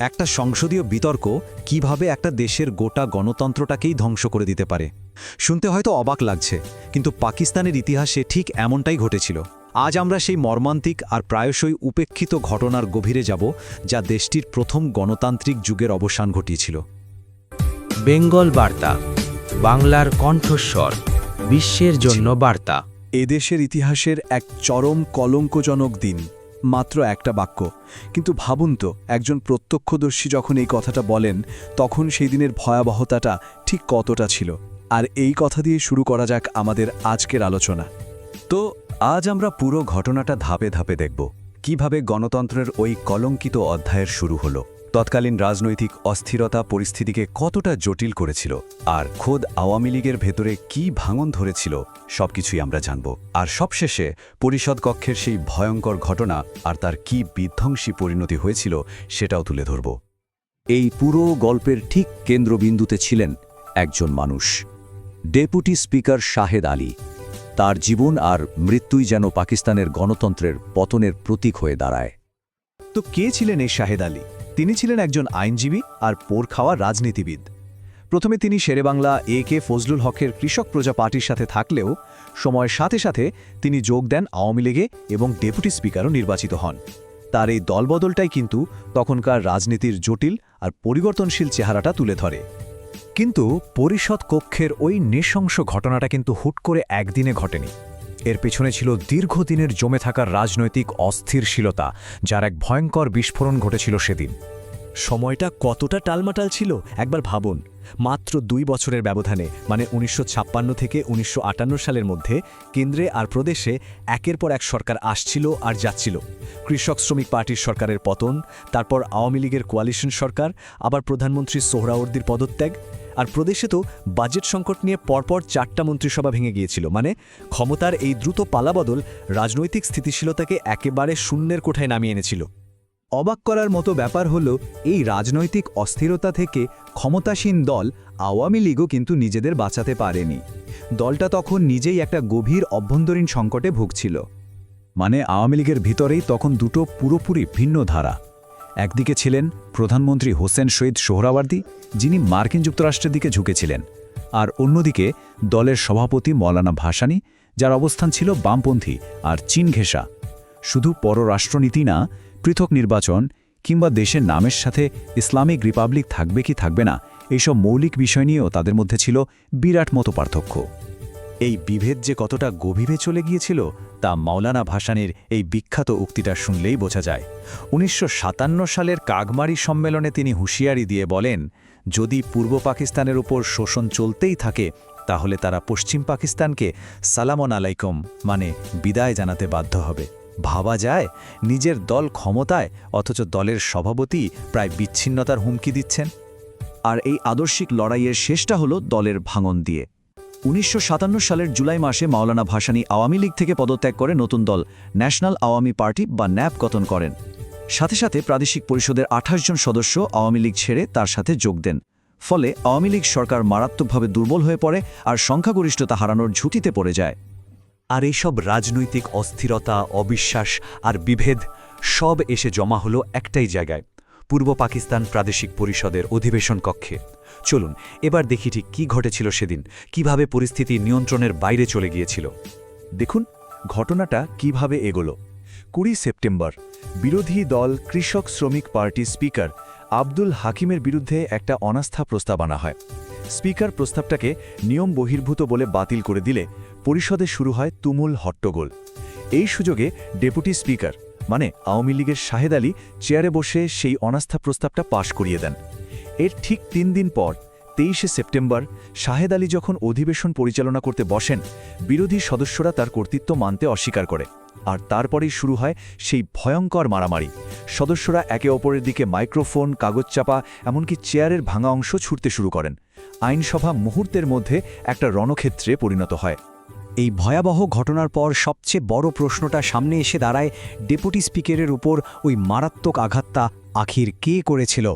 একটা সংসদীয় বিতর্ক কীভাবে একটা দেশের গোটা গণতন্ত্রটাকেই ধ্বংস করে দিতে পারে। শুনতে হয়তো অবাক লাগছে কিন্তু পাকিস্তানের ইতিহাসে ঠিক এমনটাই ঘটেছিল। আজ আমরা সেই মর্মান্তিক আর প্রায়শই উপেক্ষিত ঘটনার গভীরে যাব যা দেশটির প্রথম গণতান্ত্রিক যুগের অবসান ঘটিয়েছিল। বেঙ্গল বার্তা বাংলার কণ্ঠস্বর বিশ্বের জন্য বার্তা। এদেশের ইতিহাসের এক চরম কলঙ্কজনক দিন। মাত্র একটা বাক্য। কিন্তু ভাবুন তো, একজন প্রত্যক্ষদর্শী যখন এই কথাটা বলেন, তখন সেই দিনের ভয়াবহতাটা ঠিক কতটা ছিল। আর এই কথা দিয়ে শুরু করা যাক আমাদের আজকের আলোচনা। তো, আজ আমরা পুরো ঘটনাটা ধাপে ধাপে দেখব। কীভাবে গণতন্ত্রের ওই কলঙ্কিত অধ্যায়ের শুরু হলো। তৎকালীন রাজনৈতিক অস্থিরতা পরিস্থিতিকে কতটা জটিল করেছিল আর খোদ আওয়ামী লীগের ভেতরে কি ভাঙন ধরেছিল, সবকিছুই আমরা জানব। আর সবশেষে পরিষদ কক্ষের সেই ভয়ঙ্কর ঘটনা আর তার কি বিধ্বংসী পরিণতি হয়েছিল সেটাও তুলে ধরব। এই পুরো গল্পের ঠিক কেন্দ্রবিন্দুতে ছিলেন একজন মানুষ, ডেপুটি স্পিকার শাহেদ আলী। তার জীবন আর মৃত্যুই যেন পাকিস্তানের গণতন্ত্রের পতনের প্রতীক হয়ে দাঁড়ায়। তো কে ছিলেন এই শাহেদ আলী? তিনি ছিলেন একজন আইনজীবী আর পোর খাওয়া রাজনীতিবিদ। প্রথমে তিনি শেরেবাংলা এ কে ফজলুল হকের কৃষক প্রজা পার্টির সাথে থাকলেও সময়ের সাথে সাথে তিনি যোগ দেন আওয়ামী লীগে এবং ডেপুটি স্পিকারও নির্বাচিত হন। তার এই দলবদলটাই কিন্তু তখনকার রাজনীতির জটিল আর পরিবর্তনশীল চেহারাটা তুলে ধরে। কিন্তু পরিষদ কক্ষের ওই নৃশংস ঘটনাটা কিন্তু হুট করে একদিনে ঘটেনি। এর পেছনে ছিল দীর্ঘদিনের জমে থাকার রাজনৈতিক অস্থিরশীলতা, যার এক ভয়ঙ্কর বিস্ফোরণ ঘটেছিল সেদিন। সময়টা কতটা টালমাটাল ছিল? একবার ভাবুন। মাত্র দুই বছরের ব্যবধানে মানে উনিশশো ছাপ্পান্ন থেকে উনিশশো আটান্ন সালের মধ্যে, কেন্দ্রে আর প্রদেশে একের পর এক সরকার আসছিল আর যাচ্ছিল। কৃষক শ্রমিক পার্টির সরকারের পতন, তারপর আওয়ামী লীগের কোয়ালিশন সরকার, আবার প্রধানমন্ত্রী সোহরাওয়ার্দির পদত্যাগ আর প্রদেশে তো বাজেট সংকট নিয়ে পরপর চারটা মন্ত্রিসভা ভেঙে গিয়েছিল। মানে ক্ষমতার এই দ্রুত পালাবদল রাজনৈতিক স্থিতিশীলতাকে একেবারে শূন্যের কোঠায় নামিয়ে এনেছিল। অবাক করার মতো ব্যাপার হলো, এই রাজনৈতিক অস্থিরতা থেকে ক্ষমতাসীন দল আওয়ামী লীগও কিন্তু নিজেদের বাঁচাতে পারেনি। দলটা তখন নিজেই একটা গভীর অভ্যন্তরীণ সংকটে ভুগছিল। মানে আওয়ামী লীগের ভিতরেই তখন দুটো পুরোপুরি ভিন্ন ধারা। একদিকে ছিলেন প্রধানমন্ত্রী হোসেন শহীদ সোহরাওয়ার্দী, যিনি মার্কিন যুক্তরাষ্ট্রের দিকে ঝুঁকেছিলেন, আর অন্যদিকে দলের সভাপতি মৌলানা ভাসানী, যার অবস্থান ছিল বামপন্থী আর চীন ঘেঁষা। শুধু পররাষ্ট্রনীতি না, পৃথক নির্বাচন কিংবা দেশের নামের সাথে ইসলামিক রিপাবলিক থাকবে কি থাকবে না এইসব মৌলিক বিষয় নিয়েও তাদের মধ্যে ছিল বিরাট মতো পার্থক্য এই বিভেদ যে কতটা গভীরে চলে গিয়েছিল তা মাওলানা ভাসানির এই বিখ্যাত উক্তিটা শুনলেই বোঝা যায়। উনিশশো সাতান্ন সালের কাগমারি সম্মেলনে তিনি হুঁশিয়ারি দিয়ে বলেন, যদি পূর্ব পাকিস্তানের উপর শোষণ চলতেই থাকে, তাহলে তারা পশ্চিম পাকিস্তানকে সালামন আলাইকুম মানে বিদায় জানাতে বাধ্য হবে। ভাবা যায় নিজের দল ক্ষমতায় অথচ দলের সভাপতি প্রায় বিচ্ছিন্নতার হুমকি দিচ্ছেন। আর এই আদর্শিক লড়াইয়ের শেষটা হলো দলের ভাঙন দিয়ে। উনিশশো সাতান্ন সালের জুলাই মাসে মাওলানা ভাসানী আওয়ামী লীগ থেকে পদত্যাগ করে নতুন দল ন্যাশনাল আওয়ামী পার্টি বা ন্যাপ গঠন করেন। সাথে সাথে প্রাদেশিক পরিষদের আঠাশ জন সদস্য আওয়ামী লীগ ছেড়ে তার সাথে যোগ দেন। ফলে আওয়ামী লীগ সরকার মারাত্মকভাবে দুর্বল হয়ে পড়ে আর সংখ্যাগরিষ্ঠতা হারানোর ঝুঁকিতে পড়ে যায়। আর এইসব রাজনৈতিক অস্থিরতা, অবিশ্বাস আর বিভেদ সব এসে জমা হলো একটাই জায়গায়। পূর্ব পাকিস্তান প্রাদেশিক পরিষদের অধিবেশন কক্ষে। চলুন, এবার দেখি ঠিক কী ঘটেছিল সেদিন, কীভাবে পরিস্থিতি নিয়ন্ত্রণের বাইরে চলে গিয়েছিল। দেখুন, ঘটনাটা কীভাবে এগোলো। কুড়ি সেপ্টেম্বর, বিরোধী দল কৃষক শ্রমিক পার্টি স্পিকার আব্দুল হাকিমের বিরুদ্ধে একটা অনাস্থা প্রস্তাব আনা হয়। স্পিকার প্রস্তাবটাকে নিয়ম বহির্ভূত বলে বাতিল করে দিলে পরিষদে শুরু হয় তুমুল হট্টগোল। এই সুযোগে ডেপুটি স্পিকার মানে আওয়ামী লীগের শাহেদ আলী চেয়ারে বসে সেই অনাস্থা প্রস্তাবটা পাশ করিয়ে দেন। এর ঠিক তিন দিন পর, তেইশে সেপ্টেম্বর, শাহেদ আলী যখন অধিবেশন পরিচালনা করতে বসেন, বিরোধী সদস্যরা তার কর্তৃত্ব মানতে অস্বীকার করে। আর তারপরেই শুরু হয় সেই ভয়ঙ্কর মারামারি। সদস্যরা একে অপরের দিকে মাইক্রোফোন, কাগজ চাপা, এমনকি চেয়ারের ভাঙা অংশ ছুটতে শুরু করেন। আইনসভা মুহূর্তের মধ্যে একটা রণক্ষেত্রে পরিণত হয়। এই ভয়াবহ ঘটনার পর সবচেয়ে বড় প্রশ্নটা সামনে এসে দাঁড়ায় ডেপুটি স্পিকারের উপর ওই মারাত্মক আঘাতটা আখির কে করেছিল?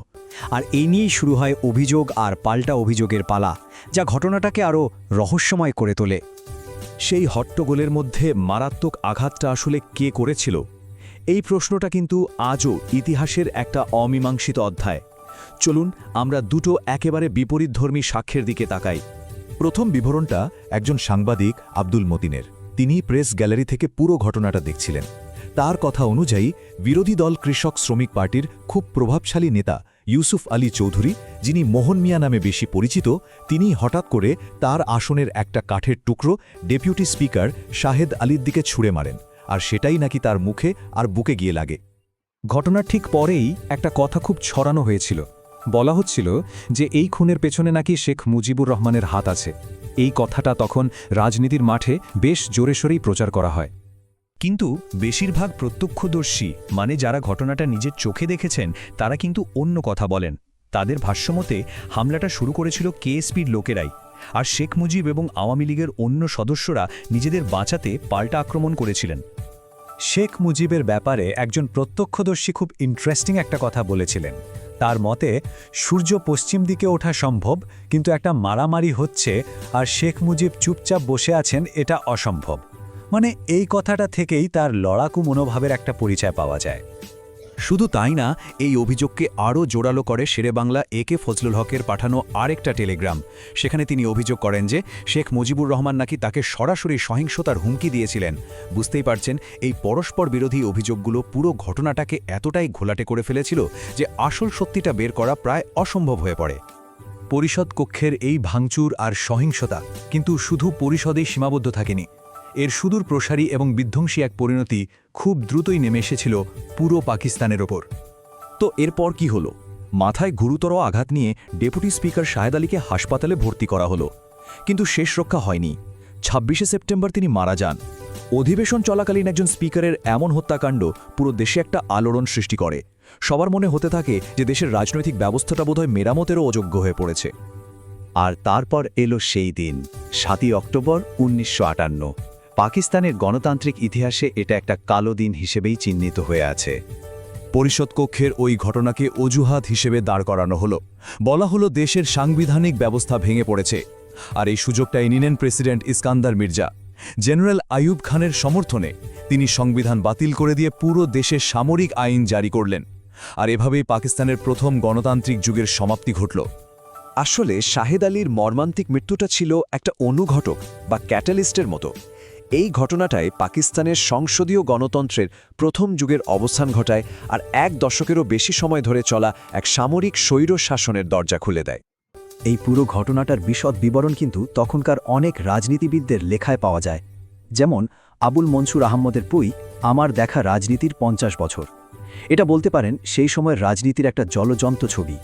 আর এই নিয়েই শুরু হয় অভিযোগ আর পাল্টা অভিযোগের পালা, যা ঘটনাটাকে আরও রহস্যময় করে তোলে। সেই হট্টগোলের মধ্যে মারাত্মক আঘাতটা আসলে কে করেছিল? এই প্রশ্নটা কিন্তু আজও ইতিহাসের একটা অমীমাংসিত অধ্যায়। চলুন আমরা দুটো একেবারে বিপরীতধর্মী সাক্ষ্যের দিকে তাকাই। প্রথম বিবরণটা একজন সাংবাদিক আব্দুল মতিনের। তিনি প্রেস গ্যালারি থেকে পুরো ঘটনাটা দেখছিলেন। তার কথা অনুযায়ী বিরোধী দল কৃষক শ্রমিক পার্টির খুব প্রভাবশালী নেতা ইউসুফ আলী চৌধুরী, যিনি মোহন মিয়া নামে বেশি পরিচিত, তিনি হঠাৎ করে তার আসনের একটা কাঠের টুকরো ডেপুটি স্পিকার শাহেদ আলীর দিকে ছুঁড়ে মারেন, আর সেটাই নাকি তার মুখে আর বুকে গিয়ে লাগে। ঘটনার ঠিক পরেই একটা কথা খুব ছড়ানো হয়েছিল। বলা হচ্ছিল যে এই খুনের পেছনে নাকি শেখ মুজিবুর রহমানের হাত আছে। এই কথাটা তখন রাজনীতির মাঠে বেশ জোরেশোরেই প্রচার করা হয়। কিন্তু বেশিরভাগ প্রত্যক্ষদর্শী মানে যারা ঘটনাটা নিজের চোখে দেখেছেন, তারা কিন্তু অন্য কথা বলেন। তাদের ভাষ্যমতে, হামলাটা শুরু করেছিল কেএসপির লোকেরাই আর শেখ মুজিব এবং আওয়ামী লীগের অন্য সদস্যরা নিজেদের বাঁচাতে পাল্টা আক্রমণ করেছিলেন। শেখ মুজিবের ব্যাপারে একজন প্রত্যক্ষদর্শী খুব ইন্টারেস্টিং একটা কথা বলেছিলেন। তার মতে, সূর্য পশ্চিম দিকে ওঠা সম্ভব, কিন্তু একটা মারামারি হচ্ছে আর শেখ মুজিব চুপচাপ বসে আছেন এটা অসম্ভব। মানে এই কথাটা থেকেই তার লড়াকু মনোভাবের একটা পরিচয় পাওয়া যায়। শুধু তাই না, এই অভিযোগকে আরও জোরালো করে শেরেবাংলা এ কে ফজলুল হকের পাঠানো আরেকটা টেলিগ্রাম। সেখানে তিনি অভিযোগ করেন যে, শেখ মুজিবুর রহমান নাকি তাকে সরাসরি সহিংসতার হুমকি দিয়েছিলেন। বুঝতেই পারছেন, এই পরস্পর বিরোধী অভিযোগগুলো পুরো ঘটনাটাকে এতটাই ঘোলাটে করে ফেলেছিল যে আসল সত্যিটা বের করা প্রায় অসম্ভব হয়ে পড়ে। পরিষদ কক্ষের এই ভাঙচুর আর সহিংসতা কিন্তু শুধু পরিষদেই সীমাবদ্ধ থাকেনি এর সুদূর প্রসারী এবং বিধ্বংসী এক পরিণতি খুব দ্রুতই নেমে এসেছিল পুরো পাকিস্তানের ওপর। তো এরপর কি হলো? মাথায় গুরুতর আঘাত নিয়ে ডেপুটি স্পিকার শাহেদ আলীকে হাসপাতালে ভর্তি করা হলো। কিন্তু শেষ রক্ষা হয়নি। ছাব্বিশে সেপ্টেম্বর তিনি মারা যান। অধিবেশন চলাকালীন একজন স্পিকারের এমন হত্যাকাণ্ড পুরো দেশে একটা আলোড়ন সৃষ্টি করে। সবার মনে হতে থাকে যে দেশের রাজনৈতিক ব্যবস্থাটা বোধহয় মেরামতেরও অযোগ্য হয়ে পড়েছে। আর তারপর এলো সেই দিন, সাতই অক্টোবর, উনিশশো আটান্ন। পাকিস্তানের গণতান্ত্রিক ইতিহাসে এটা একটা কালো দিন হিসেবেই চিহ্নিত হয়ে আছে। পরিষদ কক্ষের ওই ঘটনাকে অজুহাত হিসেবে দাঁড় করানো হলো। বলা হলো দেশের সাংবিধানিক ব্যবস্থা ভেঙে পড়েছে। আর এই সুযোগটাই নিলেন প্রেসিডেন্ট ইস্কান্দার মির্জা। জেনারেল আইয়ুব খানের সমর্থনে তিনি সংবিধান বাতিল করে দিয়ে পুরো দেশে সামরিক আইন জারি করলেন। আর এভাবেই পাকিস্তানের প্রথম গণতান্ত্রিক যুগের সমাপ্তি ঘটল। আসলে শাহেদ আলীর মর্মান্তিক মৃত্যুটা ছিল একটা অনুঘটক বা ক্যাটালিস্টের মতো। এই ঘটনাটায় পাকিস্তানের সংসদীয় গণতন্ত্রের প্রথম যুগের অবস্থান ঘটায় আর এক দশকেরও বেশি সময় ধরে চলা এক সামরিক স্বৈর শাসনের দরজা খুলে দেয়। এই পুরো ঘটনাটার বিশদ বিবরণ কিন্তু তখনকার অনেক রাজনীতিবিদদের লেখায় পাওয়া যায়। যেমন আবুল মনসুর আহমদের পুই, আমার দেখা রাজনীতির পঞ্চাশ বছর। এটা বলতে পারেন সেই সময়ের রাজনীতির একটা জলজন্ত ছবি।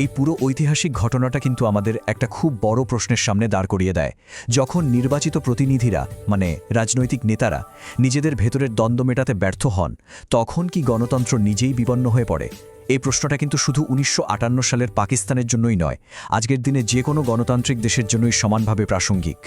এই পুরো ঐতিহাসিক ঘটনাটা কিন্তু আমাদের একটা খুব বড় প্রশ্নের সামনে দাঁড় করিয়ে দেয়। যখন নির্বাচিত প্রতিনিধিরা মানে রাজনৈতিক নেতারা, নিজেদের ভেতরের দ্বন্দ্ব মেটাতে ব্যর্থ হন, তখন কি গণতন্ত্র নিজেই বিপন্ন হয়ে পড়ে? এই প্রশ্নটা কিন্তু শুধু উনিশশো আটান্ন সালের পাকিস্তানের জন্যই নয়, আজকের দিনে যে কোনো গণতান্ত্রিক দেশের জন্যই সমানভাবে প্রাসঙ্গিক।